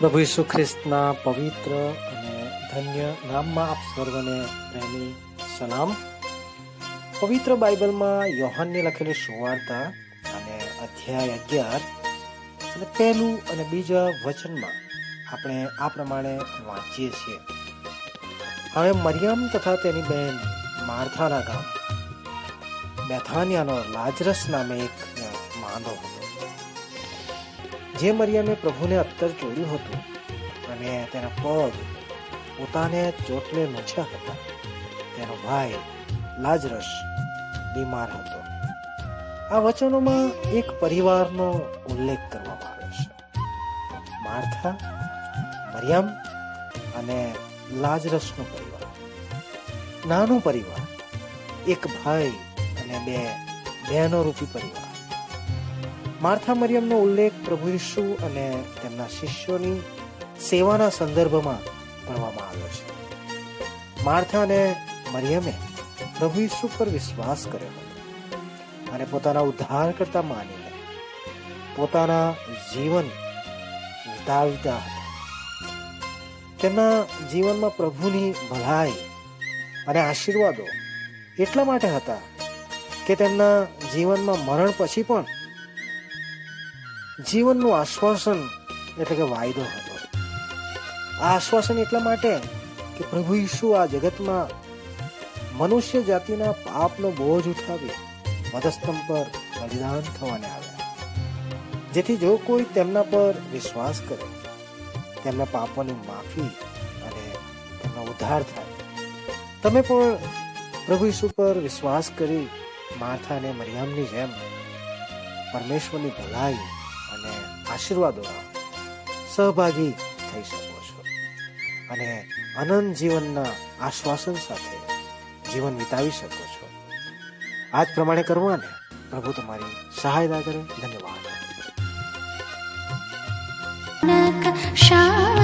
પ્રભુ ઈસુ ખ્રિસ્તના પવિત્ર અને ધન્ય નામમાં આપ સર્વને પ્રેમી સલામ. પવિત્ર બાઇબલમાં યોહાનને લખેલી સુવાર્તા અને અધ્યાય અગિયાર અને પહેલું અને બીજા વચનમાં આપણે આ પ્રમાણે વાંચીએ છીએ. હવે મરિયમ તથા તેની બહેન માર્થાના ગામ બેથાનિયાનો લાજરસ નામે એક માંદો હતો. જે મરિયમે પ્રભુને અત્તર જોડ્યું હતું અને તેના પગ પોતાને ચોટલે મૂછ્યા હતા. તેનો ભાઈ લાજરસ બીમાર હતો. આ વચનોમાં એક પરિવારનો ઉલ્લેખ કરવામાં આવ્યો છે. માર્થા, મરિયમ અને લાજરસનો પરિવાર. નાનો પરિવાર, એક ભાઈ અને બે બહેનો રૂપી પરિવાર. માર્થા મરિયમનો ઉલ્લેખ પ્રભુ ઈસુ અને તેમના શિષ્યોની સેવાના સંદર્ભમાં કરવામાં આવ્યો છે. માર્થા અને મરિયમે પ્રભુ ઈસુ પર વિશ્વાસ કર્યો હતો અને પોતાના ઉદ્ધાર કરતા માનીને પોતાના જીવન વિતાવતા હતા. તેમના જીવનમાં પ્રભુની ભલાઈ અને આશીર્વાદો એટલા માટે હતા કે તેમના જીવનમાં મરણ પછી પણ જીવનનું આશ્વાસન એટલે કે વાયદો હતો. આ આશ્વાસન એટલા માટે કે પ્રભુ ઈસુ આ જગતમાં મનુષ્ય જાતિના પાપનો બોજ ઉઠાવી વધસ્તંભ પર બલિદાન થવાને આવ્યા. જેથી જો કોઈ તેમના પર વિશ્વાસ કરે, તેમના પાપોની માફી અને તેમનો ઉદ્ધાર થાય. તમે પણ પ્રભુ ઈસુ પર વિશ્વાસ કરી માથાને મરિયમની જેમ પરમેશ્વરની ભલાઈ અને સહભાગી થઈ શકો છો. અને અનંત જીવનના આશ્વાસન સાથે જીવન વિતાવી શકો છો. આ જ પ્રમાણે કરવાને પ્રભુ તમારી સહાયતા કરે. ધન્યવાદ. શાળા